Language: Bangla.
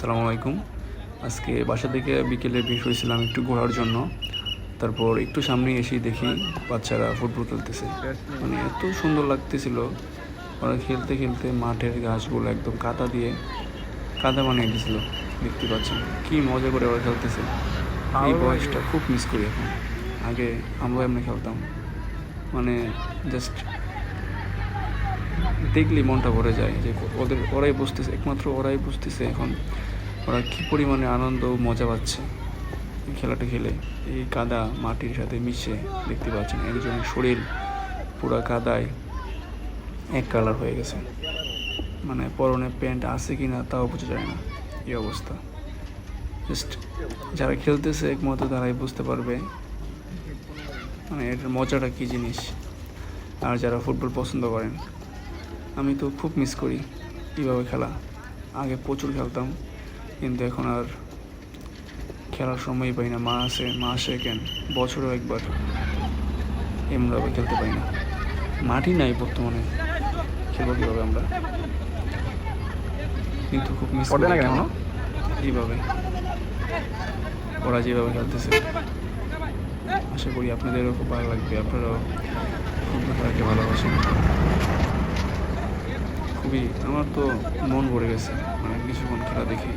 আসসালামু আলাইকুম। আজকে বাসা থেকে বিকেলে বের হয়েছিলাম একটু ঘোরার জন্য। তারপর একটু সামনে এসে দেখি বাচ্চারা ফুটবল খেলতেছে। মানে এত সুন্দর লাগতেছিল। ওরা খেলতে খেলতে মাঠের গাছগুলো একদম কাদা দিয়ে, কাদা বানিয়ে দিয়েছিল দেখতে পাচ্ছেন, কি মজা করে ওরা খেলতেছে। এই বয়সটা খুব মিস করি এখন। আগে আমরা এমনি খেলতাম। মানে জাস্ট দেখলেই মনটা ভরে যায় যে ওদের, ওরাই বুঝতেছে, একমাত্র ওরাই বুঝতেছে এখন ওরা কী পরিমাণে আনন্দ মজা পাচ্ছে এই খেলাটা খেলে। এই কাদা মাটির সাথে মিশে দেখতে পাচ্ছেন, একজনের শরীর পুরো কাদায় এক কালার হয়ে গেছে। মানে পরনে প্যান্ট আছে কি না তাও বোঝা যায় না, এই অবস্থা। জাস্ট যারা খেলতেছে একমাত্র তারাই বুঝতে পারবে মানে এটার মজাটা কী জিনিস। আর যারা ফুটবল পছন্দ করেন আমি তো খুব মিস করি কীভাবে খেলা। আগে প্রচুর খেলতাম কিন্তু এখন আর খেলার সময় পাই না। মা আসে মা আসে কেন? বছরেও একবার এমনভাবে খেলতে পাই না। মাটি নাই বর্তমানে খেলব কীভাবে আমরা? কিন্তু খুব মিস করি কেন। এইভাবে। ওরা যেভাবে খেলতেছে আশা করি আপনাদেরও খুব ভালো লাগবে। আপনারাও ফুটবল খেলাকে ভালোবাসেন। খুবই আমার তো মন ভরে গেছে মানে কিছুক্ষণ খেলা দেখি।